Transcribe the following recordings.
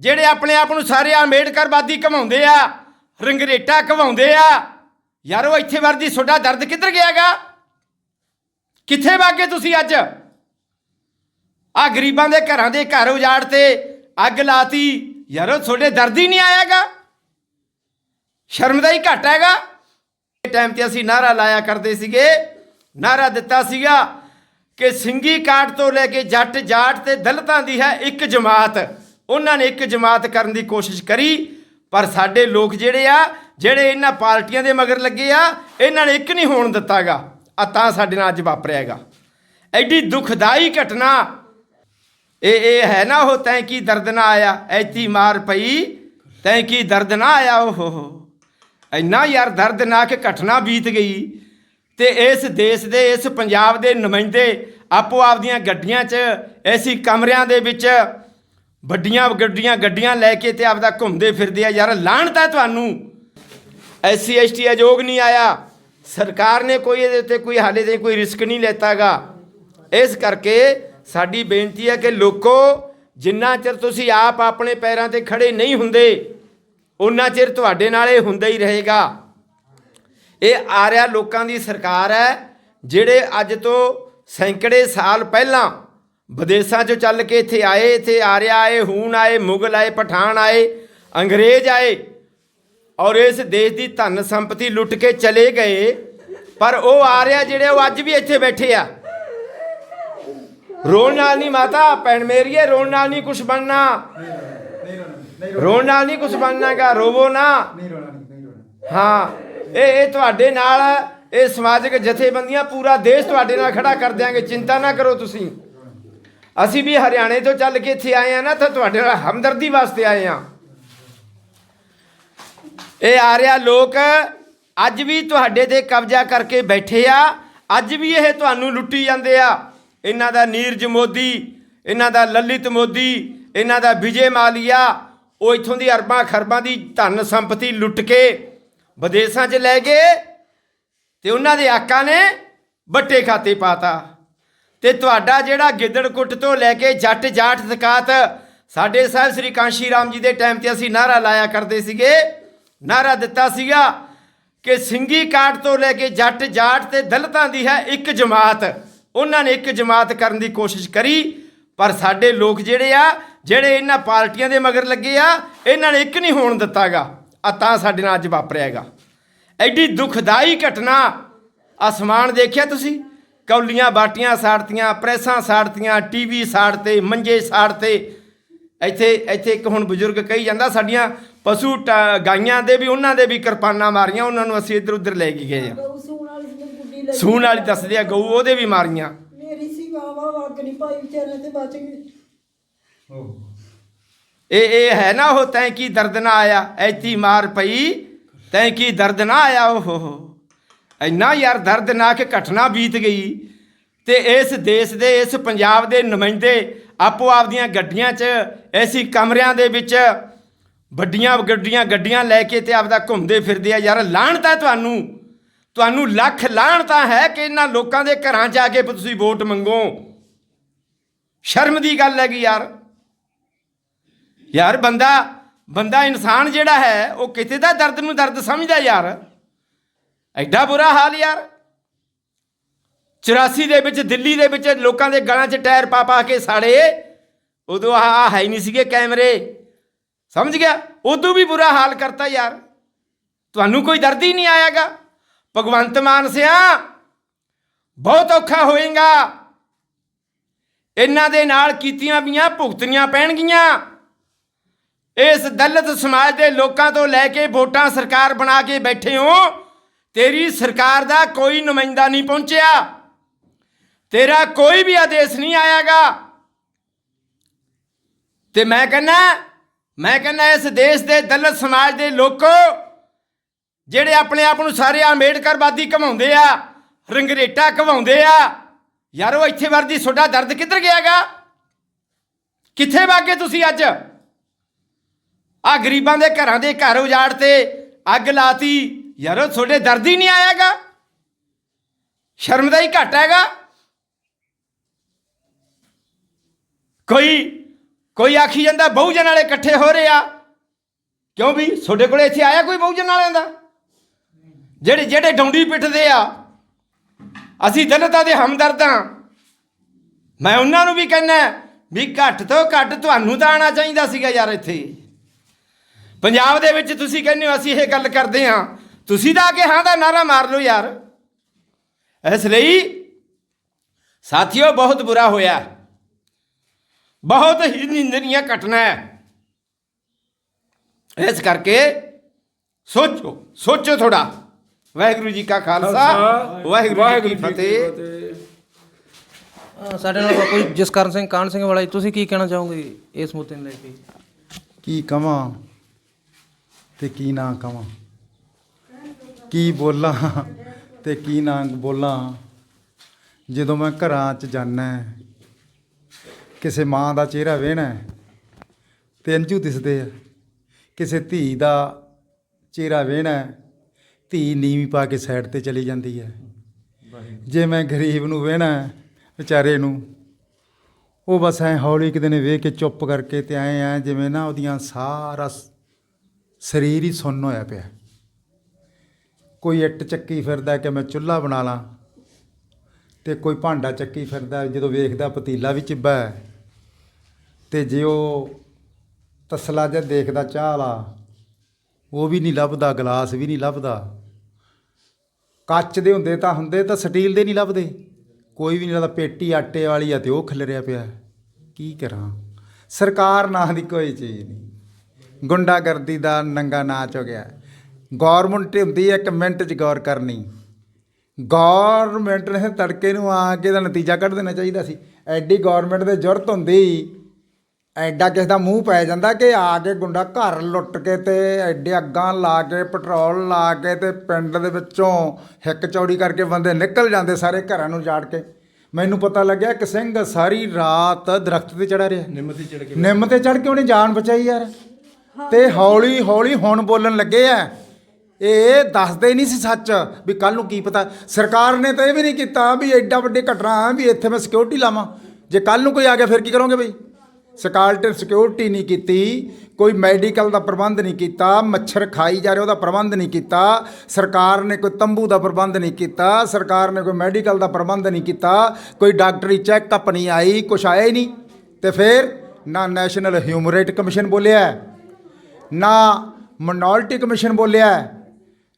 ਜਿਹੜੇ ਆਪਣੇ ਆਪ ਨੂੰ ਸਾਰੇ ਅੰਬੇਡਕਰਵਾਦੀ ਕਮਾਉਂਦੇ ਆ ਰੰਗਰੇਟਾ ਕਵਾਉਂਦੇ ਆ, ਯਾਰ ਉਹ ਇੱਥੇ ਵਰਦੀ ਤੁਹਾਡਾ ਦਰਦ ਕਿੱਧਰ ਗਿਆਗਾ? ਕਿੱਥੇ ਵਾਗੇ ਤੁਸੀਂ ਅੱਜ? ਆ ਗਰੀਬਾਂ ਦੇ ਘਰਾਂ ਦੇ ਘਰ ਉਜਾੜ ਤੇ ਅੱਗ ਲਾਤੀ, ਯਾਰ ਉਹ ਤੁਹਾਡੇ ਦਰਦ ਹੀ ਨਹੀਂ ਆਇਆਗਾ? ਸ਼ਰਮ ਦਾ ਹੀ ਘਟ ਹੈਗਾ। ਟਾਈਮ ਤੇ ਅਸੀਂ ਨਾਰਾ ਲਾਇਆ ਕਰਦੇ ਸੀਗੇ ਨਾਰਾ ਦਿੱਤਾ ਸੀਗਾ ਕਿ ਸਿੰਗੀ ਕਾਟ ਤੋਂ ਲੈ ਕੇ ਜੱਟ ਜਾਟ ਤੇ ਦਲਤਾਂ ਦੀ ਹੈ ਇੱਕ ਜਮਾਤ। ਉਹਨਾਂ ਨੇ ਇੱਕ ਜਮਾਤ ਕਰਨ ਦੀ ਕੋਸ਼ਿਸ਼ ਕਰੀ, ਪਰ ਸਾਡੇ ਲੋਕ ਜਿਹੜੇ ਆ, ਜਿਹੜੇ ਇਹਨਾਂ ਪਾਰਟੀਆਂ ਦੇ ਮਗਰ ਲੱਗੇ ਆ, ਇਹਨਾਂ ਨੇ ਇੱਕ ਨਹੀਂ ਹੋਣ ਦਿੱਤਾਗਾ। ਆ ਤਾਂ ਸਾਡੇ ਨਾਲ ਅੱਜ ਵਾਪਰਿਆਗਾ ਐਡੀ ਦੁਖਦਾਈ ਘਟਨਾ। ਇਹ ਇਹ ਹੈ ਨਾ ਉਹ, ਤੈਂ ਕੀ ਦਰਦ ਨਾ ਆਇਆ, ਐਤੀ ਮਾਰ ਪਈ, ਤੈਂ ਕੀ ਦਰਦ ਨਾ ਆਇਆ, ਓਹ ਹੋ। ਹੋ ਇੰਨਾ ਯਾਰ ਦਰਦਨਾਕ ਘਟਨਾ ਬੀਤ ਗਈ, ਤੇ ਇਸ ਦੇਸ਼ ਦੇ, ਇਸ ਪੰਜਾਬ ਦੇ ਨੁਮਾਇੰਦੇ ਆਪੋ ਆਪਦੀਆਂ ਗੱਡੀਆਂ 'ਚ ਐਸੀ ਕਮਰਿਆਂ ਦੇ ਵਿੱਚ ਵੱਡੀਆਂ ਗੱਡੀਆਂ ਗੱਡੀਆਂ ਲੈ ਕੇ ਤੇ ਆਪਦਾ ਘੁੰਮਦੇ ਫਿਰਦੇ ਆ। ਯਾਰ ਲਾਹਣਤ ਹੈ ਤੁਹਾਨੂੰ। ਐਸਸੀ ਐਸਟੀ ਅਜੋਗ ਨਹੀਂ ਆਇਆ। ਸਰਕਾਰ ਨੇ ਕੋਈ ਇਹਦੇ ਉੱਤੇ ਕੋਈ ਹਾਲੇ ਤੇ ਕੋਈ ਰਿਸਕ ਨਹੀਂ ਲੈਤਾਗਾ। ਇਸ ਕਰਕੇ ਸਾਡੀ ਬੇਨਤੀ ਹੈ ਕਿ ਲੋਕੋ, ਜਿੰਨਾ ਚਿਰ ਤੁਸੀਂ ਆਪ ਆਪਣੇ ਪੈਰਾਂ ਤੇ ਖੜੇ ਨਹੀਂ ਹੁੰਦੇ ਉਨਾ ਚਿਰ ਤੁਹਾਡੇ ਨਾਲ ਇਹ ਹੁੰਦਾ ਹੀ ਰਹੇਗਾ। ਇਹ ਆਰਿਆ ਲੋਕਾਂ ਦੀ ਸਰਕਾਰ ਹੈ, ਜਿਹੜੇ ਅੱਜ ਤੋਂ ਸੈਂਕੜੇ ਸਾਲ ਪਹਿਲਾਂ ਵਿਦੇਸ਼ਾਂ 'ਚੋਂ ਚੱਲ ਕੇ ਇੱਥੇ ਆਏ, ਇੱਥੇ ਆਰਿਆ ਆਏ ਹੂਣ ਆਏ, ਮੁਗਲ ਆਏ, ਪਠਾਨ ਆਏ, ਅੰਗਰੇਜ਼ ਆਏ ਔਰ ਇਸ ਦੇਸ਼ ਦੀ ਧਨ ਸੰਪਤੀ ਲੁੱਟ ਕੇ ਚਲੇ ਗਏ। ਪਰ ਉਹ ਆਰਿਆ ਜਿਹੜੇ ਉਹ ਅੱਜ ਵੀ ਇੱਥੇ ਬੈਠੇ ਆ। ਰੋਣ ਨਾਲ ਨਹੀਂ ਮਾਤਾ, ਭੈਣ ਮੇਰੀਏ, ਰੋਣ ਨਾਲ ਨਹੀਂ ਕੁਝ ਬਣਨਾ। ਰੋਣ ਨਾਲ ਨਹੀਂ ਕੁਝ ਬਣਨਾਗਾ ਰੋਵੋ ਨਾ। ਹਾਂ, ਇਹ ਇਹ ਤੁਹਾਡੇ ਨਾਲ ਇਹ ਸਮਾਜਿਕ ਜਥੇਬੰਦੀਆਂ ਪੂਰਾ ਦੇਸ਼ ਤੁਹਾਡੇ ਨਾਲ ਖੜਾ ਕਰ ਦਿਆਂਗੇ, ਚਿੰਤਾ ਨਾ ਕਰੋ ਤੁਸੀਂ। ਅਸੀਂ ਵੀ ਹਰਿਆਣੇ ਤੋਂ ਚੱਲ ਕੇ ਇੱਥੇ ਆਏ ਆ ਨਾ, ਤਾਂ ਤੁਹਾਡੇ ਨਾਲ ਹਮਦਰਦੀ ਵਾਸਤੇ ਆਏ ਆ ਇਹ ਆ ਰਿਹਾ ਲੋਕ, ਅੱਜ ਵੀ ਤੁਹਾਡੇ ਤੇ ਕਬਜ਼ਾ ਕਰਕੇ ਬੈਠੇ ਆ, ਅੱਜ ਵੀ ਇਹ ਤੁਹਾਨੂੰ ਲੁੱਟੀ ਜਾਂਦੇ ਆ। ਇਹਨਾਂ ਦਾ ਨੀਰਜ ਮੋਦੀ, ਇਹਨਾਂ ਦਾ ਲਲਿਤ ਮੋਦੀ, ਇਹਨਾਂ ਦਾ ਵਿਜੇ ਮਾਲੀਆ, ਉਹ ਇਥੋਂ ਦੀ ਅਰਬਾਂ ਖਰਬਾਂ ਦੀ ਧਨ ਸੰਪਤੀ ਲੁੱਟ ਕੇ ਵਿਦੇਸ਼ਾਂ 'ਚ ਲੈ ਗਏ, ਤੇ ਉਹਨਾਂ ਦੇ ਆਕਾ ਨੇ ਵੱਟੇ ਖਾਤੇ ਪਾਤਾ। ਤੇ ਤੁਹਾਡਾ ਜਿਹੜਾ ਗਿੱਦੜਕੁੱਟ ਤੋਂ ਲੈ ਕੇ ਜੱਟ ਜਾਟ ਜ਼ਕਾਤ ਸਾਡੇ ਸਾਹਿਬ ਸ੍ਰੀ ਕਾਂਸ਼ੀ ਰਾਮ ਜੀ ਦੇ ਟਾਈਮ ਤੇ ਅਸੀਂ ਨਾਰਾ ਲਾਇਆ ਕਰਦੇ ਸੀਗੇ। ਨਾਰਾ ਦਿੱਤਾ ਸੀਗਾ ਕਿ ਸਿੰਗੀ ਕਾਟ ਤੋਂ ਲੈ ਕੇ ਜੱਟ ਜਾਟ ਤੇ ਦਲਤਾਂ ਦੀ ਹੈ ਇੱਕ ਜਮਾਤ। ਉਹਨਾਂ ਨੇ ਇੱਕ ਜਮਾਤ ਕਰਨ ਦੀ ਕੋਸ਼ਿਸ਼ ਕਰੀ, ਪਰ ਸਾਡੇ ਲੋਕ ਜਿਹੜੇ ਆ, ਜਿਹੜੇ ਇਹਨਾਂ ਪਾਰਟੀਆਂ ਦੇ ਮਗਰ ਲੱਗੇ ਆ, ਇਹਨਾਂ ਨੇ ਇੱਕ ਨਹੀਂ ਹੋਣ ਦਿੱਤਾਗਾ। ਆ ਤਾਂ ਸਾਡੇ ਨਾਲ ਅੱਜ ਵਾਪਰਿਆਗਾ ਐਡੀ ਦੁਖਦਾਈ ਘਟਨਾ ਅਸਮਾਨ ਦੇਖਿਆ ਤੁਸੀਂ? ਕੌਲੀਆਂ ਬਾਟੀਆਂ ਸਾੜਤੀਆਂ ਪ੍ਰੈਸਾਂ ਸਾੜਤੀਆਂ ਟੀਵੀ ਸਾੜਤੇ ਮੰਜੇ ਸਾੜਤੇ। ਇੱਥੇ ਇੱਥੇ ਇੱਕ ਹੁਣ ਬਜ਼ੁਰਗ ਕਹੀ ਜਾਂਦਾ ਸਾਡੀਆਂ ਪਸ਼ੂ ਗਾਈਆਂ ਦੇ ਵੀ ਉਹਨਾਂ ਦੇ ਵੀ ਕਿਰਪਾਨਾਂ ਮਾਰੀਆਂ ਉਹਨਾਂ ਨੂੰ ਅਸੀਂ ਇੱਧਰ ਉੱਧਰ ਲੈ ਕੇ ਗਏ ਆ ਸੂਣ ਵਾਲੀ ਦੱਸਦੇ ਆ ਗਊ ਉਹਦੇ ਵੀ ਮਾਰੀਆਂ। ਮੇਰੀ ਸੀ ਗਾਵਾ ਅੱਗ ਨਹੀਂ ਪਾਈ ਵਿਚਾਰੇ ਤੇ ਬਚ ਗਈ ਓਹ। ਇਹ ਇਹ ਹੈ ਨਾ ਉਹ ਤੈਂ ਕੀ ਦਰਦ ਨਾ ਆਇਆ ਐਤੀ ਮਾਰ ਪਈ ਤੈਂ ਕੀ ਦਰਦ ਨਾ ਆਇਆ ਓਹ ਹੋ ਹੋ। ਇੰਨਾ ਯਾਰ ਦਰਦਨਾਕ ਘਟਨਾ ਬੀਤ ਗਈ ਤੇ ਇਸ ਦੇਸ਼ ਦੇ, ਇਸ ਪੰਜਾਬ ਦੇ ਨੁਮਾਇੰਦੇ ਆਪੋ ਆਪਦੀਆਂ ਗੱਡੀਆਂ 'ਚ, ਐਸੀ ਕਮਰਿਆਂ ਦੇ ਵਿੱਚ ਵੱਡੀਆਂ ਗੱਡੀਆਂ ਗੱਡੀਆਂ ਲੈ ਕੇ ਤੇ ਆਪਦਾ ਘੁੰਮਦੇ ਫਿਰਦੇ ਆ। ਯਾਰ ਲਾਹਣ ਤਾਂ ਤੁਹਾਨੂੰ ਤੁਹਾਨੂੰ ਲੱਖ ਲਾਹਣ ਤਾਂ ਹੈ ਕਿ ਇਹਨਾਂ ਲੋਕਾਂ ਦੇ ਘਰਾਂ 'ਚ ਜਾ ਕੇ ਤੁਸੀਂ ਵੋਟ ਮੰਗੋ। ਸ਼ਰਮ ਦੀ ਗੱਲ ਹੈਗੀ ਯਾਰ। ਯਾਰ ਬੰਦਾ ਬੰਦਾ ਇਨਸਾਨ ਜਿਹੜਾ ਹੈ, ਉਹ ਕਿਤੇ ਦਾ ਦਰਦ ਨੂੰ ਦਰਦ ਸਮਝਦਾ ਯਾਰ। ਐਡਾ ਬੁਰਾ ਹਾਲ ਯਾਰ। 84 ਦੇ ਵਿੱਚ, ਦਿੱਲੀ ਦੇ ਵਿੱਚ ਲੋਕਾਂ ਦੇ ਗਲਾਂ 'ਚ ਟਾਇਰ ਪਾ ਪਾ ਕੇ ਸਾੜੇ। ਉਦੋਂ ਆ ਹੈ ਹੀ ਨਹੀਂ ਸੀਗੇ ਕੈਮਰੇ। ਸਮਝ ਗਿਆ? ਉਦੋਂ ਵੀ ਬੁਰਾ ਹਾਲ ਕਰਤਾ ਯਾਰ। ਤੁਹਾਨੂੰ ਕੋਈ ਦਰਦ ਹੀ ਨਹੀਂ ਆਇਆਗਾ? ਭਗਵੰਤ ਮਾਨ ਸਿਆ, ਬਹੁਤ ਔਖਾ ਹੋਏਗਾ। ਇਹਨਾਂ ਦੇ ਨਾਲ ਕੀਤੀਆਂ ਵੀਆਂ ਭੁਗਤਣੀਆਂ ਪੈਣਗੀਆਂ। ਇਸ ਦਲਿਤ ਸਮਾਜ ਦੇ ਲੋਕਾਂ ਤੋਂ ਲੈ ਕੇ ਵੋਟਾਂ ਸਰਕਾਰ ਬਣਾ ਕੇ ਬੈਠੇ ਹੋ। ਤੇਰੀ ਸਰਕਾਰ ਦਾ ਕੋਈ ਨੁਮਾਇੰਦਾ ਨਹੀਂ ਪਹੁੰਚਿਆ। ਤੇਰਾ ਕੋਈ ਵੀ ਆਦੇਸ਼ ਨਹੀਂ ਆਇਆਗਾ। ਤੇ ਮੈਂ ਕਹਿੰਨਾ ਮੈਂ ਕਹਿੰਨਾ ਇਸ ਦੇਸ਼ ਦੇ ਦਲਿਤ ਸਮਾਜ ਦੇ ਲੋਕੋ, ਜਿਹੜੇ ਆਪਣੇ ਆਪ ਨੂੰ ਸਾਰੇ ਅੰਬੇਡਕਰਵਾਦੀ ਕਮਾਉਂਦੇ ਆ, ਰੰਗਰੇਟਾ ਕਵਾਉਂਦੇ ਆ, ਯਾਰ ਉਹ ਇੱਥੇ ਵਰਦੀ ਤੁਹਾਡਾ ਦਰਦ ਕਿੱਧਰ ਗਿਆਗਾ? ਕਿੱਥੇ ਵਾਗੇ ਤੁਸੀਂ ਅੱਜ? ਆ ਗਰੀਬਾਂ ਦੇ ਘਰਾਂ ਦੇ ਘਰ ਉਜਾੜ ਤੇ ਅੱਗ ਲਾਤੀ ਯਾਰ, ਤੁਹਾਡੇ ਦਰਦ ਹੀ ਨਹੀਂ ਆਇਆਗਾ? ਸ਼ਰਮ ਦਾ ਹੀ ਘਟ ਹੈਗਾ? ਕੋਈ ਕੋਈ ਆਖੀ ਜਾਂਦਾ, ਬਹੁਜਨ ਵਾਲੇ ਇਕੱਠੇ ਹੋ ਰਹੇ ਆ। ਕਿਉਂ ਵੀ? ਤੁਹਾਡੇ ਕੋਲੇ ਇੱਥੇ ਆਇਆ ਕੋਈ ਬਹੁਜਨ ਵਾਲਿਆਂ ਦਾ? ਜਿਹੜੇ ਜਿਹੜੇ ਡੌਂਡੀ ਪਿੱਟਦੇ ਆ, ਅਸੀਂ ਦਲਿਤਾਂ ਦੇ ਹਮਦਰਦ ਹਾਂ ਮੈਂ ਉਹਨਾਂ ਨੂੰ ਵੀ ਕਹਿੰਦਾ ਵੀ ਘੱਟ ਤੋਂ ਘੱਟ ਤੁਹਾਨੂੰ ਤਾਂ ਆਉਣਾ ਚਾਹੀਦਾ ਸੀਗਾ ਯਾਰ ਇੱਥੇ। ਪੰਜਾਬ ਦੇ ਵਿੱਚ ਤੁਸੀਂ ਕਹਿੰਦੇ ਹੋ, ਅਸੀਂ ਇਹ ਗੱਲ ਕਰਦੇ ਹਾਂ ਤੁਸੀਂ ਤਾਂ ਆ ਕੇ ਹਾਂ ਦਾ ਨਾਰਾ ਮਾਰ ਲਓ ਯਾਰ। ਇਸ ਲਈ ਸਾਥੀਓ ਬਹੁਤ ਬੁਰਾ ਹੋਇਆ। ਬਹੁਤ ਹੀ ਨਿੰਦਨੀय ਘਟਨਾ ਹੈ। ਇਸ ਕਰਕੇ ਸੋਚੋ ਸੋਚੋ ਥੋੜਾ ਵਾਹਿਗੁਰੂ ਜੀ ਕਾ ਖਾਲਸਾ ਵਾਹਿਗੁਰੂ ਜੀ ਕੀ ਫਤਿਹ। ਸਾਡੇ ਨਾਲ ਕੋਈ ਜਸਕਰਨ ਸਿੰਘ ਕਾਨ ਸਿੰਘ ਵਾਲਾ ਜੀ ਤੁਸੀਂ ਕੀ ਕਹਿਣਾ ਚਾਹੋਗੇ ਇਸ ਮੁੱਦੇ ਨੂੰ ਲੈ ਕੇ? ਕੀ ਕਵਾਂ ਤੇ ਕੀ ਨਾ ਕਵਾਂ? ਕੀ ਬੋਲਾਂ ਤੇ ਕੀ ਨਾ ਬੋਲਾਂ? ਜਦੋਂ ਮੈਂ ਘਰਾਂ 'ਚ ਜਾਣਾ ਕਿਸੇ ਮਾਂ ਦਾ ਚਿਹਰਾ ਵੇਹਣਾ ਤੇ ਅੰਜੂ ਦਿਸਦੇ ਆ। ਕਿਸੇ ਧੀ ਦਾ ਚਿਹਰਾ ਵੇਹਣਾ ਧੀ ਨੀਵੀਂ ਪਾ ਕੇ ਸਾਈਡ ਤੇ ਚਲੀ ਜਾਂਦੀ ਹੈ। ਜੇ ਮੈਂ ਗਰੀਬ ਨੂੰ ਵੇਹਣਾ ਵਿਚਾਰੇ ਨੂੰ, ਉਹ ਬਸ ਐ ਹੌਲੀ ਕਿਤੇ ਨੇ ਵੇਖ ਕੇ ਚੁੱਪ ਕਰਕੇ ਤੇ ਐ ਆ ਜਿਵੇਂ ਨਾ ਉਹਦੀਆਂ ਸਾਰਾ ਸ- ਸਰੀਰ ਹੀ ਸੁੰਨ ਹੋਇਆ ਪਿਆ। ਕੋਈ ਇੱਟ ਚੱਕੀ ਫਿਰਦਾ ਕਿ ਮੈਂ ਚੁੱਲ੍ਹਾ ਬਣਾ ਲਾਂ ਤੇ ਕੋਈ ਭਾਂਡਾ ਚੱਕੀ ਫਿਰਦਾ ਜਦੋਂ ਵੇਖਦਾ ਪਤੀਲਾ ਵੀ ਚਿੱਬਾ ਹੈ ਤੇ ਜੇ ਉਹ ਤਸਲਾ ਜਿਹਾ ਦੇਖਦਾ ਚਾਹ ਵਾਲਾ ਉਹ ਵੀ ਨਹੀਂ ਲੱਭਦਾ, ਗਲਾਸ ਵੀ ਨਹੀਂ ਲੱਭਦਾ। ਕੱਚ ਦੇ ਹੁੰਦੇ ਤਾਂ ਹੁੰਦੇ, ਤਾਂ ਸਟੀਲ ਦੇ ਨਹੀਂ ਲੱਭਦੇ। ਕੋਈ ਵੀ ਨਹੀਂ ਲੱਭਦਾ, ਪੇਟੀ ਆਟੇ ਵਾਲੀ ਆ ਤੇ ਉਹ ਖਿਲ ਰਿਹਾ ਪਿਆ ਕੀ ਕਰਾਂ? ਸਰਕਾਰ ਨਾਂ ਦੀ ਕੋਈ ਚੀਜ਼ ਨਹੀਂ। ਗੁੰਡਾਗਰਦੀ ਦਾ ਨੰਗਾ ਨਾਚ ਹੋ। ਗਿਆ ਗੌਰਮੈਂਟ ਹੁੰਦੀ ਹੈ ਇੱਕ ਮਿੰਟ 'ਚ ਗੌਰ ਕਰਨੀ। ਗੌਰਮੈਂਟ ਨੇ ਤੜਕੇ ਨੂੰ ਆ ਕੇ ਦਾ ਨਤੀਜਾ ਕੱਢ ਦੇਣਾ ਚਾਹੀਦਾ ਸੀ। ਐਡੀ ਗੌਰਮੈਂਟ ਦੇ ਜ਼ਰੂਰਤ ਹੁੰਦੀ ਐਡਾ ਕਿਸ ਦਾ ਮੂੰਹ ਪੈ ਜਾਂਦਾ ਕਿ ਆ ਕੇ ਗੁੰਡਾ ਘਰ ਲੁੱਟ ਕੇ ਤੇ ਐਡੇ ਅੱਗਾਂ ਲਾ ਕੇ ਪੈਟਰੋਲ ਲਾ ਕੇ ਤੇ ਪਿੰਡ ਦੇ ਵਿੱਚੋਂ ਹਿੱਕ ਚੌੜੀ ਕਰਕੇ ਬੰਦੇ ਨਿਕਲ ਜਾਂਦੇ ਸਾਰੇ ਘਰਾਂ ਨੂੰ ਜਾੜ ਕੇ। ਮੈਨੂੰ ਪਤਾ ਲੱਗਿਆ ਕਿ ਸਿੰਘ ਸਾਰੀ ਰਾਤ ਦਰਖਤ ਤੇ ਚੜਾ ਰਿਹਾ। ਨਿੰਮ ਤੇ ਚੜ ਕੇ ਨਿੰਮ ਤੇ ਚੜ ਕੇ ਉਹਨੇ ਜਾਨ ਬਚਾਈ ਯਾਰ। ਤੇ ਹੌਲੀ ਹੌਲੀ ਹੁਣ ਬੋਲਣ ਲੱਗੇ ਆ ਇਹ ਦੱਸਦੇ ਨਹੀਂ ਸੀ ਸੱਚ ਵੀ ਕੱਲ ਨੂੰ ਕੀ ਪਤਾ। ਸਰਕਾਰ ਨੇ ਤਾਂ ਇਹ ਵੀ ਨਹੀਂ ਕੀਤਾ ਵੀ ਐਡਾ ਵੱਡੇ ਘਟਨਾ ਵੀ ਇੱਥੇ ਮੈਂ ਸਿਕਿਉਰਿਟੀ ਲਾਵਾਂ। ਜੇ ਕੱਲ ਨੂੰ ਕੋਈ ਆ ਗਿਆ, ਫਿਰ ਕੀ ਕਰੋਗੇ ਬਈ? ਸਕਾਲਟ ਸਿਕਿਉਰਿਟੀ ਨਹੀਂ ਕੀਤੀ, ਕੋਈ ਮੈਡੀਕਲ ਦਾ ਪ੍ਰਬੰਧ ਨਹੀਂ ਕੀਤਾ, ਮੱਛਰ ਖਾਈ ਜਾ ਰਿਹਾ, ਉਹਦਾ ਪ੍ਰਬੰਧ ਨਹੀਂ ਕੀਤਾ। ਸਰਕਾਰ ਨੇ ਕੋਈ ਤੰਬੂ ਦਾ ਪ੍ਰਬੰਧ ਨਹੀਂ ਕੀਤਾ, ਸਰਕਾਰ ਨੇ ਕੋਈ ਮੈਡੀਕਲ ਦਾ ਪ੍ਰਬੰਧ ਨਹੀਂ ਕੀਤਾ, ਕੋਈ ਡਾਕਟਰੀ ਚੈੱਕਅਪ ਨਹੀਂ ਆਈ, ਕੁਛ ਆਇਆ ਹੀ ਨਹੀਂ। ਤੇ ਫਿਰ ਨਾ ਨੈਸ਼ਨਲ ਹਿਊਮਨ ਰਾਈਟ ਕਮਿਸ਼ਨ ਬੋਲਿਆ, ਨਾ ਮਿਨੋਰਟੀ ਕਮਿਸ਼ਨ ਬੋਲਿਆ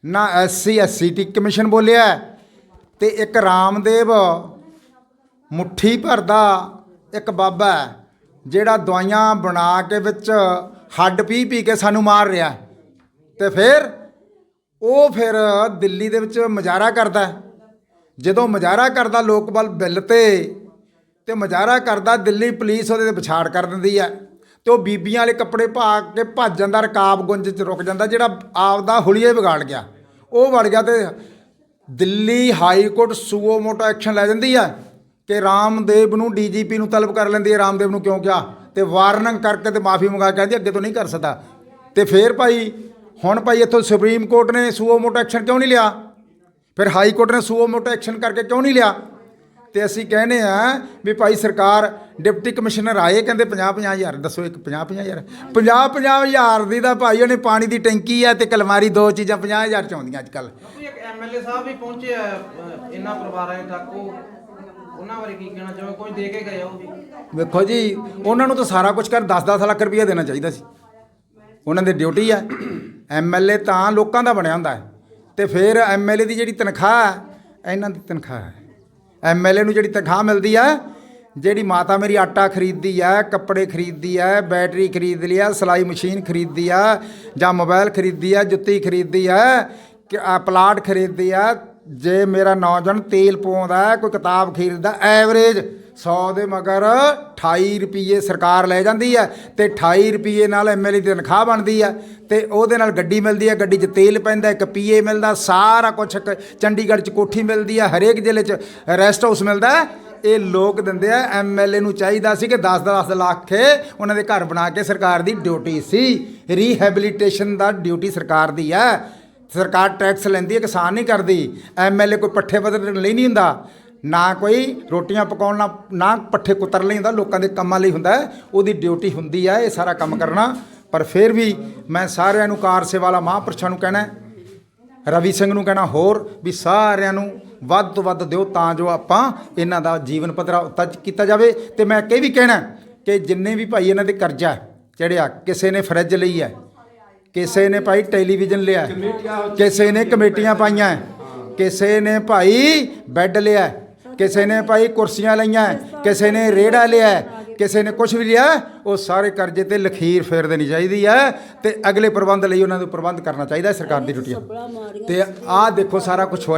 ਨਾ ਐਸਸੀ ਐਸਸੀਟੀ ਕਮਿਸ਼ਨ ਬੋਲਿਆ ਤੇ ਇੱਕ ਰਾਮਦੇਵ ਮੁੱਠੀ ਭਰਦਾ ਇੱਕ ਬਾਬਾ ਜਿਹੜਾ ਦਵਾਈਆਂ ਬਣਾ ਕੇ ਵਿੱਚ ਹੱਡ ਪੀ ਪੀ ਕੇ ਸਾਨੂੰ ਮਾਰ ਰਿਹਾ ਹੈ। ਤੇ ਫਿਰ ਉਹ ਫਿਰ ਦਿੱਲੀ ਦੇ ਵਿੱਚ ਮਜ਼ਾਰਾ ਕਰਦਾ ਜਦੋਂ ਮਜ਼ਾਰਾ ਕਰਦਾ, ਲੋਕ ਬਲ ਬਿੱਲ ਤੇ ਤੇ ਮਜ਼ਾਰਾ ਕਰਦਾ, ਦਿੱਲੀ ਪੁਲਿਸ ਉਹਦੇ ਤੇ ਵਿਛਾੜ ਕਰ ਦਿੰਦੀ ਹੈ ਤੇ ਉਹ ਬੀਬੀਆਂ ਵਾਲੇ ਕੱਪੜੇ ਪਾ ਕੇ ਭੱਜ ਜਾਂਦਾ, ਰਕਾਬ ਗੁੰਜ ਚ ਰੁਕ ਜਾਂਦਾ, ਜਿਹੜਾ ਆਪਦਾ ਹੁਲੀਆ ਹੀ ਵਿਗਾੜ ਗਿਆ ਉਹ ਵੜ ਗਿਆ ਤੇ Delhi high court suo motu action ਲੈ ਜਾਂਦੀ ਹੈ ਕਿ ਰਾਮਦੇਵ ਨੂੰ ਡੀਜੀਪੀ ਨੂੰ ਤਲਬ ਕਰ ਲੈਂਦੀ ਹੈ ਰਾਮਦੇਵ ਨੂੰ ਕਿਉਂ ਕਿਹਾ? ਤੇ ਵਾਰਨਿੰਗ ਕਰਕੇ ਤੇ ਮਾਫੀ ਮੰਗਾ ਕੇ ਕਹਿੰਦੀ ਅੱਗੇ ਤੋਂ ਨਹੀਂ ਕਰ ਸਕਦਾ। ਤੇ ਫੇਰ ਭਾਈ, ਹੁਣ ਭਾਈ ਇੱਥੋਂ ਸੁਪਰੀਮ ਕੋਰਟ ਨੇ ਸੂਓ ਮੋਟੋ ਐਕਸ਼ਨ ਕਿਉਂ ਨਹੀਂ ਲਿਆ? ਫਿਰ ਹਾਈ ਕੋਰਟ ਨੇ ਸੂਓ ਮੋਟੋ ਐਕਸ਼ਨ ਕਰਕੇ ਕਿਉਂ ਨਹੀਂ ਲਿਆ? ਤੇ ਅਸੀਂ ਕਹਿੰਦੇ ਆ ਵੀ ਭਾਈ ਸਰਕਾਰ ਡਿਪਟੀ ਕਮਿਸ਼ਨਰ ਆਏ ਕਹਿੰਦੇ 50 50 ਹਜ਼ਾਰ ਦੱਸੋ ਇੱਕ 50 50 ਹਜ਼ਾਰ। 50 50 ਹਜ਼ਾਰ ਦੀ ਤਾਂ ਭਾਈ ਉਹਨੇ ਪਾਣੀ ਦੀ ਟੈਂਕੀ ਆ ਤੇ ਕਲਮਾਰੀ ਦੋ ਚੀਜ਼ਾਂ 50 ਹਜ਼ਾਰ ਚ ਆਉਂਦੀਆਂ ਅੱਜ ਕੱਲ ਇੱਕ ਐਮਐਲਏ ਸਾਹਿਬ ਵੀ ਪਹੁੰਚੇ ਆ ਅ, ਇਹਨਾਂ ਪਰਿਵਾਰਾਂ ਤੱਕ ਉਹ ਉਹਨਾਂ ਬਾਰੇ ਕੀ ਕਹਿਣਾ ਚਾਹੋ ਕੋਈ ਦੇ ਕੇ ਗਏ ਆ ਉਹ ਵੀ? ਵੇਖੋ ਜੀ ਉਹਨਾਂ ਨੂੰ ਤਾਂ ਸਾਰਾ ਕੁਝ ਕਰ 10-10 ਲੱਖ ਰੁਪਈਆ ਦੇਣਾ ਚਾਹੀਦਾ ਸੀ। ਉਹਨਾਂ ਦੀ ਡਿਊਟੀ ਆ। ਐਮਐਲਏ ਤਾਂ ਲੋਕਾਂ ਦਾ ਬਣਿਆ ਹੁੰਦਾ ਹੈ। ਤੇ ਫਿਰ ਐਮਐਲਏ ਦੀ ਜਿਹੜੀ ਤਨਖਾਹ ਹੈ ਇਹਨਾਂ ਦੀ ਤਨਖਾਹ ਹੈ। ਐਮਐਲਏ ਨੂੰ ਜਿਹੜੀ ਤਨਖਾਹ ਮਿਲਦੀ ਹੈ ਜਿਹੜੀ ਮਾਤਾ ਮੇਰੀ ਆਟਾ ਖਰੀਦਦੀ ਹੈ ਕੱਪੜੇ ਖਰੀਦਦੀ ਹੈ ਬੈਟਰੀ ਖਰੀਦ ਲਈ ਆ, ਸਿਲਾਈ ਮਸ਼ੀਨ ਖਰੀਦਦੀ ਆ, ਜਾਂ ਮੋਬਾਈਲ ਖਰੀਦਦੀ ਆ, ਜੁੱਤੀ ਖਰੀਦਦੀ ਆ, ਕਿ ਪਲਾਟ ਖਰੀਦਦੀ ਆ, ਜੇ ਮੇਰਾ ਨੌਜਵਾਨ ਤੇਲ ਪਾਉਂਦਾ, ਕੋਈ ਕਿਤਾਬ ਖਰੀਦਦਾ, ਐਵਰੇਜ 100 ਦੇ ਮਗਰ 28 ਰੁਪਏ ਸਰਕਾਰ ਲੈ ਜਾਂਦੀ ਹੈ ਤੇ 28 ਰੁਪਏ ਨਾਲ ਐਮਐਲਏ ਦੀ ਤਨਖਾਹ ਬਣਦੀ ਹੈ ਤੇ ਉਹਦੇ ਨਾਲ ਗੱਡੀ ਮਿਲਦੀ ਹੈ, ਗੱਡੀ 'ਚ ਤੇਲ ਪੈਂਦਾ, ਇੱਕ ਪੀਏ ਮਿਲਦਾ, ਸਾਰਾ ਕੁਝ ਚੰਡੀਗੜ੍ਹ 'ਚ ਕੋਠੀ ਮਿਲਦੀ ਹੈ, ਹਰੇਕ ਜ਼ਿਲ੍ਹੇ 'ਚ ਰੈਸਟ ਹਾਊਸ ਮਿਲਦਾ ਇਹ ਲੋਕ ਦਿੰਦੇ ਆ ਐਮਐਲਏ ਨੂੰ ਚਾਹੀਦਾ ਸੀ ਕਿ 10-10 ਲੱਖ ਉਹਨਾਂ ਦੇ ਘਰ ਬਣਾ ਕੇ ਸਰਕਾਰ ਦੀ ਡਿਊਟੀ ਸੀ। ਰੀਹੈਬਿਲਿਟੇਸ਼ਨ ਦਾ ਡਿਊਟੀ ਸਰਕਾਰ ਦੀ ਹੈ। ਸਰਕਾਰ ਟੈਕਸ ਲੈਂਦੀ ਹੈ, ਕਿਸਾਨ ਨਹੀਂ ਕਰਦੀ। ਐਮਐਲਏ ਕੋਈ ਪੱਠੇ ਬਦਲਣ ਲਈ ਨਹੀਂ ਹੁੰਦਾ। ਨਾ ਕੋਈ ਰੋਟੀਆਂ ਪਕਾਉਣ ਨਾ ਨਾ ਪੱਠੇ ਕੁਤਰ ਲਈ ਹੁੰਦਾ ਲੋਕਾਂ ਦੇ ਕੰਮਾਂ ਲਈ ਹੁੰਦਾ। ਉਹਦੀ ਡਿਊਟੀ ਹੁੰਦੀ ਹੈ ਇਹ ਸਾਰਾ ਕੰਮ ਕਰਨਾ ਪਰ ਫਿਰ ਵੀ ਮੈਂ ਸਾਰਿਆਂ ਨੂੰ ਕਾਰ ਸੇਵਾ ਵਾਲਾ ਮਹਾਂਪੁਰਸ਼ਾਂ ਨੂੰ ਕਹਿਣਾ ਰਵੀ ਸਿੰਘ ਨੂੰ ਕਹਿਣਾ ਹੋਰ ਵੀ ਸਾਰਿਆਂ ਨੂੰ ਵੱਧ ਤੋਂ ਵੱਧ ਦਿਓ ਤਾਂ ਜੋ ਆਪਾਂ ਇਹਨਾਂ ਦਾ ਜੀਵਨ ਪੱਧਰਾ ਉੱਤਾ ਕੀਤਾ ਜਾਵੇ ਤੇ ਮੈਂ ਇਹ ਵੀ ਕਹਿਣਾ ਕਿ ਜਿੰਨੇ ਵੀ ਭਾਈ ਇਹਨਾਂ ਦੇ ਕਰਜ਼ਾ ਚੜਿਆ ਕਿਸੇ ਨੇ ਫਰਿੱਜ ਲਈ ਹੈ ਕਿਸੇ ਨੇ ਭਾਈ ਟੈਲੀਵਿਜ਼ਨ ਲਿਆ ਕਿਸੇ ਨੇ ਕਮੇਟੀਆਂ ਪਾਈਆਂ ਕਿਸੇ ਨੇ ਭਾਈ ਬੈੱਡ ਲਿਆ ਕਿਸੇ ਨੇ ਭਾਈ ਕੁਰਸੀਆਂ ਲਈਆਂ ਕਿਸੇ ਨੇ ਰੇੜਾ ਲਿਆ ਕਿਸੇ ਨੇ ਕੁਝ ਵੀ ਲਿਆ ਉਹ ਸਾਰੇ ਕਰਜ਼ੇ ਤੇ ਲਖੀਰ ਫੇਰ ਦੇਣੀ ਚਾਹੀਦੀ ਹੈ ਤੇ ਅਗਲੇ ਪ੍ਰਬੰਧ ਲਈ ਉਹਨਾਂ ਨੂੰ ਪ੍ਰਬੰਧ ਕਰਨਾ ਚਾਹੀਦਾ ਹੈ, ਸਰਕਾਰ ਦੀ ਡਿਊਟੀ ਹੈ। ਤੇ ਆਹ ਦੇਖੋ ਸਾਰਾ ਕੁਝ ਹੋ